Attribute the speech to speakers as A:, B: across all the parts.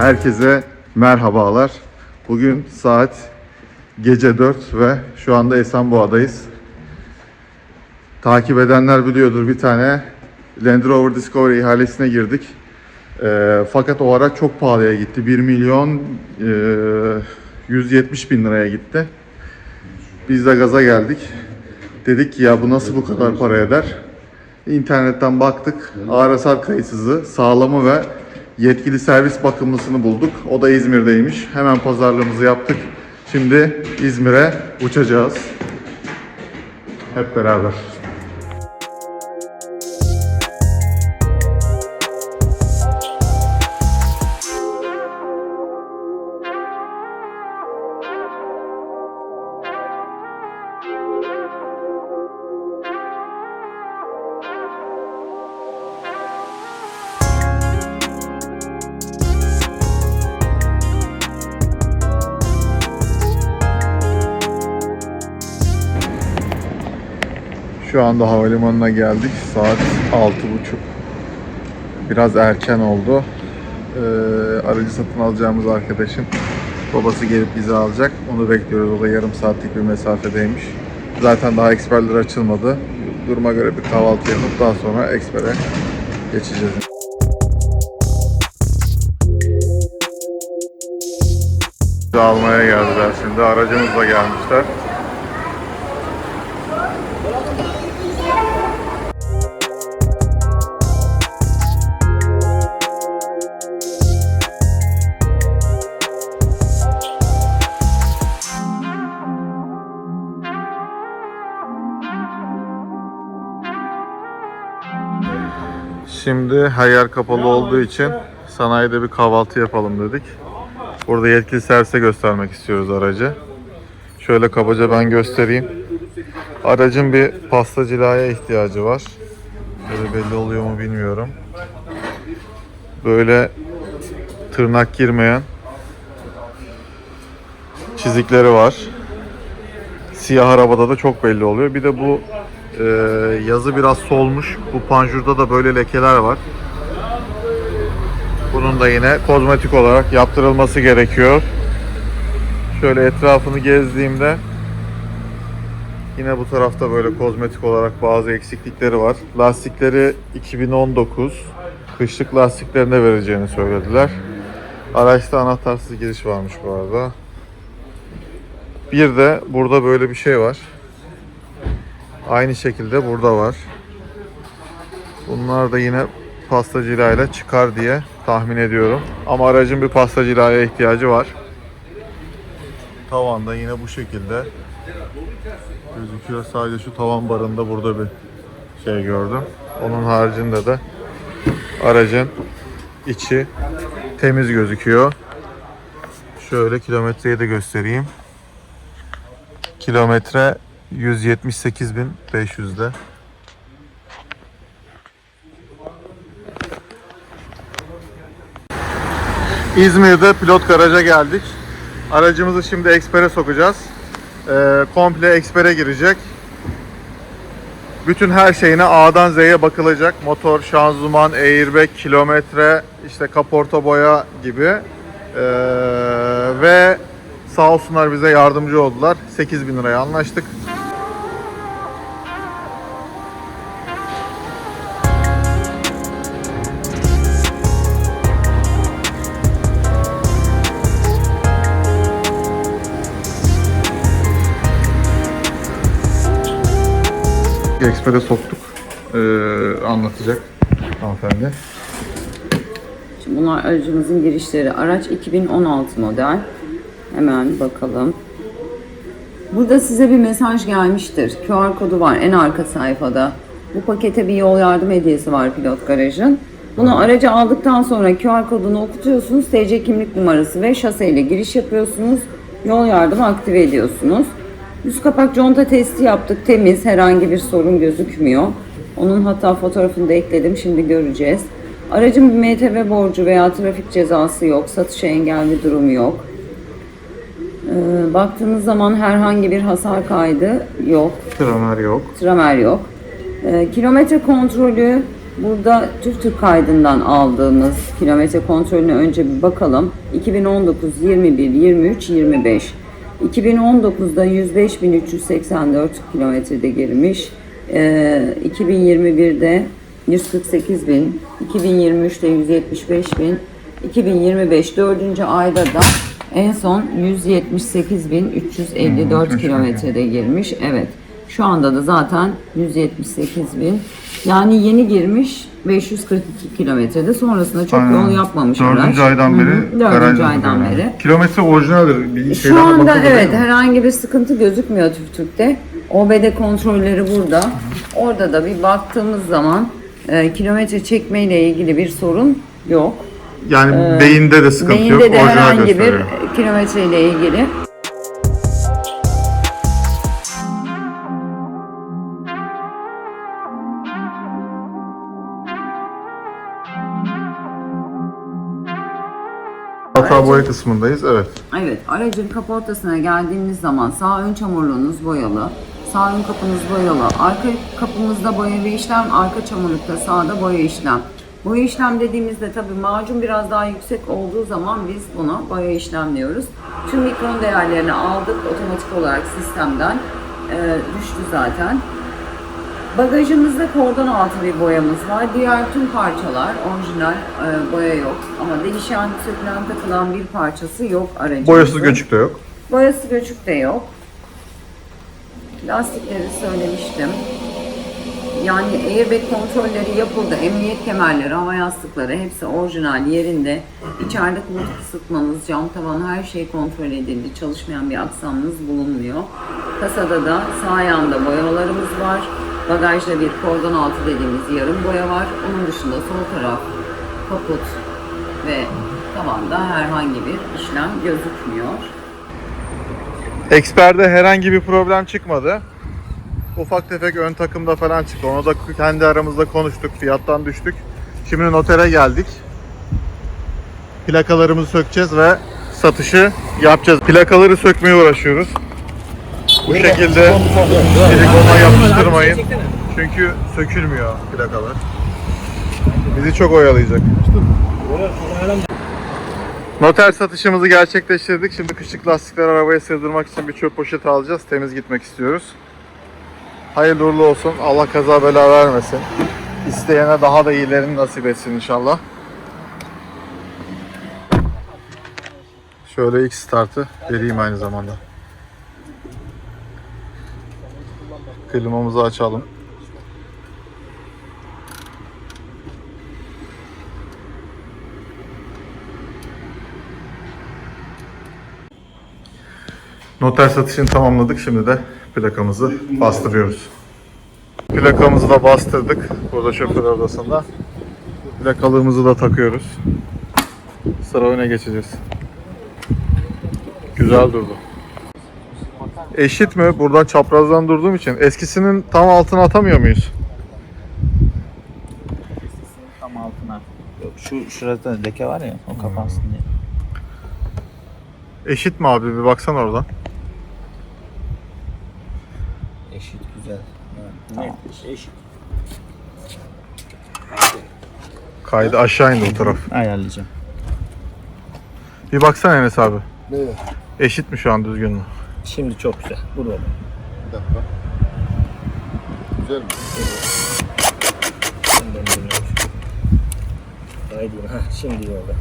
A: Herkese merhabalar. Bugün saat gece 4 ve şu anda Esenboğa'dayız. Takip edenler biliyordur bir tane Land Rover Discovery ihalesine girdik. Ee, fakat o araç çok pahalıya gitti. 1 milyon e, 170 bin liraya gitti. Biz de gaza geldik. Dedik ki ya bu nasıl bu kadar para eder? İnternetten baktık. Ağır kayıtsızı, sağlamı ve yetkili servis bakımlısını bulduk. O da İzmir'deymiş. Hemen pazarlığımızı yaptık. Şimdi İzmir'e uçacağız. Hep beraber. Şu anda havalimanına geldik. Saat 6.30. Biraz erken oldu. Ee, aracı satın alacağımız arkadaşım babası gelip bizi alacak. Onu bekliyoruz. O da yarım saatlik bir mesafedeymiş. Zaten daha eksperler açılmadı. Duruma göre bir kahvaltı yapıp daha sonra ekspere geçeceğiz. Almaya geldiler şimdi. Aracımızla gelmişler. Şimdi her yer kapalı olduğu için sanayide bir kahvaltı yapalım dedik. Burada yetkili servise göstermek istiyoruz aracı. Şöyle kabaca ben göstereyim. Aracın bir pasta cilaya ihtiyacı var. Böyle belli oluyor mu bilmiyorum. Böyle tırnak girmeyen çizikleri var. Siyah arabada da çok belli oluyor. Bir de bu ee, yazı biraz solmuş. Bu panjurda da böyle lekeler var. Bunun da yine kozmetik olarak yaptırılması gerekiyor. Şöyle etrafını gezdiğimde yine bu tarafta böyle kozmetik olarak bazı eksiklikleri var. Lastikleri 2019 kışlık lastiklerine vereceğini söylediler. Araçta anahtarsız giriş varmış bu arada. Bir de burada böyle bir şey var. Aynı şekilde burada var. Bunlar da yine pasta cilayla çıkar diye tahmin ediyorum. Ama aracın bir pasta cilaya ihtiyacı var. Tavanda yine bu şekilde gözüküyor. Sadece şu tavan barında burada bir şey gördüm. Onun haricinde de aracın içi temiz gözüküyor. Şöyle kilometreyi de göstereyim. Kilometre 178.500'de. İzmir'de pilot garaja geldik. Aracımızı şimdi ekspere sokacağız. Ee, komple ekspere girecek. Bütün her şeyine A'dan Z'ye bakılacak. Motor, şanzıman, airbag, kilometre, işte kaporta boya gibi. Ee, ve sağ olsunlar bize yardımcı oldular. 8000 liraya anlaştık. Ekspere soktuk. Ee, anlatacak hanımefendi.
B: Şimdi bunlar aracımızın girişleri. Araç 2016 model. Hemen bakalım. Burada size bir mesaj gelmiştir. QR kodu var en arka sayfada. Bu pakete bir yol yardım hediyesi var pilot garajın. Bunu aracı aldıktan sonra QR kodunu okutuyorsunuz. TC kimlik numarası ve şaseyle giriş yapıyorsunuz. Yol yardımı aktive ediyorsunuz. Üst kapak conta testi yaptık. Temiz. Herhangi bir sorun gözükmüyor. Onun hatta fotoğrafını da ekledim. Şimdi göreceğiz. Aracın bir MTV borcu veya trafik cezası yok. Satışa engel bir durumu yok. Ee, baktığınız zaman herhangi bir hasar kaydı yok.
A: Tramer yok.
B: Tramer yok. Ee, kilometre kontrolü Burada TÜVTÜRK kaydından aldığımız kilometre kontrolüne önce bir bakalım. 2019 21 23 25. 2019'da 105.384 kilometrede girmiş. Ee, 2021'de 148.000, 2023'te 175.000, 2025 4. ayda da en son 178.354 kilometrede girmiş. Evet. Şu anda da zaten 178.000. Yani yeni girmiş 542 kilometrede. Sonrasında çok
A: Aynen.
B: yol yapmamış
A: Dördüncü
B: araç.
A: aydan beri.
B: Dördüncü
A: garajda
B: aydan beri.
A: Kilometre orijinaldir. Bir
B: Şu anda evet herhangi bir sıkıntı gözükmüyor TÜVTÜRK'te. OBD kontrolleri burada. Orada da bir baktığımız zaman e, kilometre çekme ile ilgili bir sorun yok.
A: Yani beyinde de sıkıntı yok.
B: Beyinde de herhangi bir
A: gösteriyor.
B: kilometre ile ilgili
A: Hata boya kısmındayız. Evet.
B: Evet, aracın kaportasına geldiğimiz zaman sağ ön çamurluğunuz boyalı, sağ ön kapınız boyalı, arka kapımızda boya bir işlem, arka çamurlukta sağda boya işlem. Boya işlem dediğimizde tabii macun biraz daha yüksek olduğu zaman biz buna boya işlem diyoruz. Tüm mikron değerlerini aldık otomatik olarak sistemden. Ee, düştü zaten. Bagajımızda kordon altı bir boyamız var. Diğer tüm parçalar orijinal e, boya yok. Ama değişen, sökülen, takılan bir parçası yok aracımızın.
A: Boyası göçük de yok.
B: Boyası göçük de yok. Lastikleri söylemiştim. Yani airbag kontrolleri yapıldı. Emniyet kemerleri, hava yastıkları hepsi orijinal yerinde. İçeride koltuk ısıtmanız, cam tavan her şey kontrol edildi. Çalışmayan bir aksamınız bulunmuyor. Kasada da sağ yanda boyalarımız var. Bagajda bir kordon altı dediğimiz yarım boya var. Onun dışında sol taraf kaput ve tavanda herhangi bir işlem gözükmüyor.
A: Eksper'de herhangi bir problem çıkmadı. Ufak tefek ön takımda falan çıktı. Onu da kendi aramızda konuştuk. Fiyattan düştük. Şimdi notere geldik. Plakalarımızı sökeceğiz ve satışı yapacağız. Plakaları sökmeye uğraşıyoruz. Bu şekilde silikona yapıştırmayın. Çünkü sökülmüyor plakalar. Bizi çok oyalayacak. Noter satışımızı gerçekleştirdik. Şimdi kışlık lastikleri arabaya sığdırmak için bir çöp poşeti alacağız. Temiz gitmek istiyoruz. Hayırlı uğurlu olsun. Allah kaza bela vermesin. İsteyene daha da iyilerini nasip etsin inşallah. Şöyle ilk startı vereyim aynı zamanda. Klimamızı açalım. Noter satışını tamamladık. Şimdi de plakamızı bastırıyoruz. Plakamızı da bastırdık. Burada şoför odasında. Plakalığımızı da takıyoruz. Sıra öne geçeceğiz. Güzel durdu. Eşit mi? Buradan çaprazdan durduğum için eskisinin tam altına atamıyor muyuz?
C: Tam altına. Yok, şu şurada leke var ya o kapansın diye.
A: Eşit mi abi? Bir baksana oradan.
C: Eşit güzel. Evet, net eşit.
A: Kaydı aşağı indi o taraf.
C: Ayarlayacağım.
A: Bir baksana Enes abi.
D: Neye?
A: Eşit mi şu an düzgün mü?
C: Şimdi çok güzel. Vur oğlum.
D: Bir dakika. Güzel mi?
C: Döndürüyorum. Haydi. Ha, şimdi iyi oldu.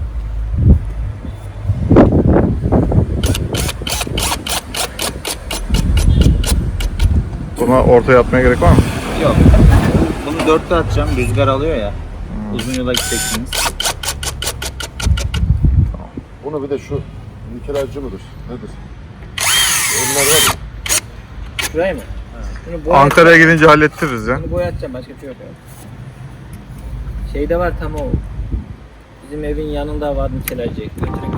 A: Buna ortaya atmaya gerek var mı?
C: Yok. Bunu dörtte atacağım. Rüzgar alıyor ya. Uzun yola gideceksiniz.
D: Bunu bir de şu nikelajcı mıdır? Nedir? Onlar var ya.
C: Şurayı mı? Ha. Boyat-
A: Ankara'ya gidince hallettiririz ya.
C: Bunu boyatacağım. Başka bir şey yok. ya. Şeyde var tam o. Bizim evin yanında var nikelajcı. Götürün